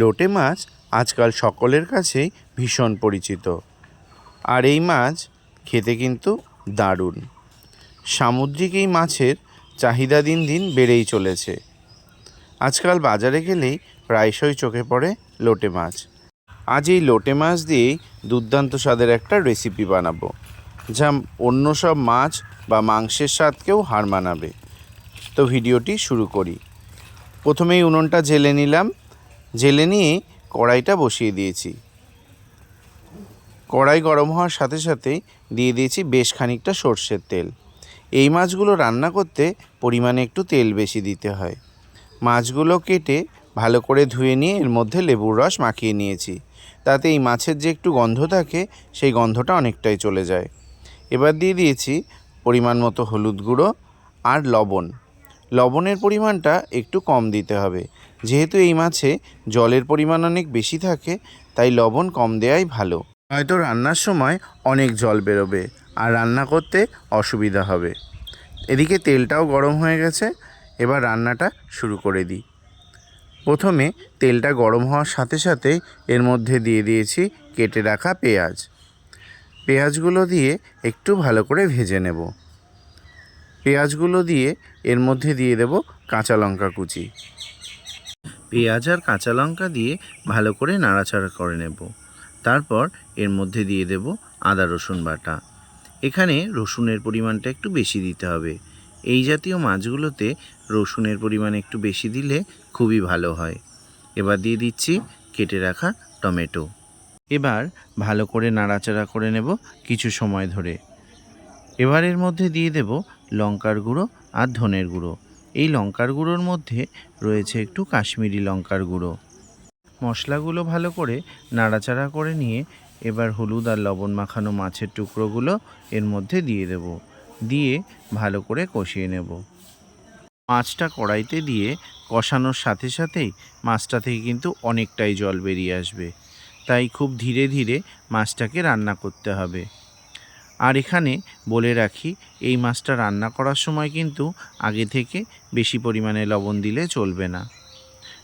লোটে মাছ আজকাল সকলের কাছেই ভীষণ পরিচিত। আর এই মাছ খেতে কিন্তু দারুণ। সামুদ্রিক এই মাছের চাহিদা দিন দিন বেড়েই চলেছে। আজকাল বাজারে গেলেই প্রায়শই চোখে পড়ে লোটে মাছ। আজ এই লোটে মাছ দিয়েই দুর্দান্ত স্বাদের একটা রেসিপি বানাবো, যা অন্য সব মাছ বা মাংসের স্বাদকেও হার মানাবে। তো ভিডিওটি শুরু করি। প্রথমেই উনুনটা জেলে নিলাম। জেলে নিয়ে কড়াইটা বসিয়ে দিয়েছি। কড়াই গরম হওয়ার সাথে সাথেই দিয়ে দিয়েছি বেশ খানিকটা সর্ষের তেল। এই মাছগুলো রান্না করতে পরিমাণে একটু তেল বেশি দিতে হয়। মাছগুলো কেটে ভালো করে ধুয়ে নিয়ে এর মধ্যে লেবুর রস মাখিয়ে নিয়েছি। তাতে এই মাছের যে একটু গন্ধ থাকে, সেই গন্ধটা অনেকটাই চলে যায়। এবার দিয়ে দিয়েছি পরিমাণ মতো হলুদ গুঁড়ো আর লবণ। লবণের পরিমাণটা একটু কম দিতে হবে। যেহেতু এই মাছে জলের পরিমাণ অনেক বেশি থাকে, তাই লবণ কম দেওয়াই ভালো। হয়তো রান্নার সময় অনেক জল বেরোবে আর রান্না করতে অসুবিধা হবে। এদিকে তেলটাও গরম হয়ে গেছে, এবার রান্নাটা শুরু করে দিই। প্রথমে তেলটা গরম হওয়ার সাথে সাথে এর মধ্যে দিয়ে দিয়েছি কেটে রাখা পেঁয়াজ। পেঁয়াজগুলো দিয়ে একটু ভালো করে ভেজে নেব। পেঁয়াজগুলো দিয়ে এর মধ্যে দিয়ে দেব কাঁচা লঙ্কা কুচি। পেঁয়াজ আর কাঁচা লঙ্কা দিয়ে ভালো করে নাড়াচাড়া করে নেব। তারপর এর মধ্যে দিয়ে দেব আদা রসুন বাটা। এখানে রসুনের পরিমাণটা একটু বেশি দিতে হবে। এই জাতীয় মাছগুলোতে রসুনের পরিমাণ একটু বেশি দিলে খুবই ভালো হয়। এবার দিয়ে দিচ্ছি কেটে রাখা টমেটো। এবার ভালো করে নাড়াচাড়া করে নেব কিছু সময় ধরে। এবার এর মধ্যে দিয়ে দেব লঙ্কার গুঁড়ো আর ধনের গুঁড়ো। এই লঙ্কার গুঁড়োর মধ্যে রয়েছে একটু কাশ্মীরি লঙ্কার গুঁড়ো। মশলাগুলো ভালো করে নাড়াচাড়া করে নিয়ে এবার হলুদ আর লবণ মাখানো মাছের টুকরোগুলো এর মধ্যে দিয়ে দেব। দিয়ে ভালো করে কষিয়ে নেব। মাছটা কড়াইতে দিয়ে কষানোর সাথে সাথেই মাছটা থেকে কিন্তু অনেকটাই জল বেরিয়ে আসবে। তাই খুব ধীরে ধীরে মাছটাকে রান্না করতে হবে। আর এখানে বলে রাখি, এই মাছটা রান্না করার সময় কিন্তু আগে থেকে বেশি পরিমাণে লবণ দিলে চলবে না।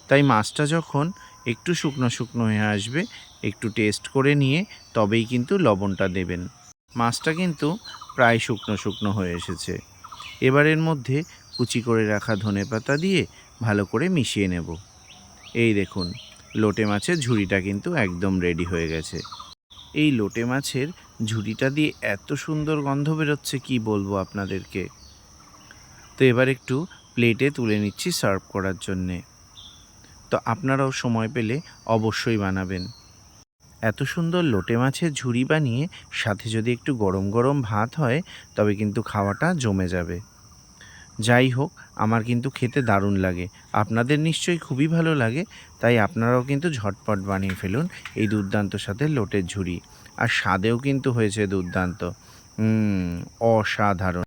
তাই মাছটা যখন একটু শুকনো শুকনো হয়ে আসবে, একটু টেস্ট করে নিয়ে তবেই কিন্তু লবণটা দেবেন। মাছটা কিন্তু প্রায় শুকনো শুকনো হয়ে এসেছে। এবারের মধ্যে কুচি করে রাখা ধনেপাতা দিয়ে ভালো করে মিশিয়ে নেব। এই দেখুন, লোটে মাছের ঝুড়িটা কিন্তু একদম রেডি হয়ে গেছে। এই লোটে মাছের ঝুড়িটা দিয়ে এত সুন্দর গন্ধ বেরোচ্ছে, কি বলব আপনাদেরকে? তো এবার একটু প্লেটে তুলে নিচ্ছি সার্ভ করার জন্যে। তো আপনারাও সময় পেলে অবশ্যই বানাবেন। এত সুন্দর লোটে মাছের ঝুড়ি বানিয়ে সাথে যদি একটু গরম গরম ভাত হয়, তবে কিন্তু খাওয়াটা জমে যাবে। যাই হোক, আমার কিন্তু খেতে দারুণ লাগে। আপনাদের নিশ্চয়ই খুবই ভালো লাগে, তাই আপনারাও কিন্তু ঝটপট বানিয়ে ফেলুন এই দুর্দান্ত সাথে লোটের ঝুড়ি। আর স্বাদেও কিন্তু হয়েছে দুর্দান্ত। অসাধারণ।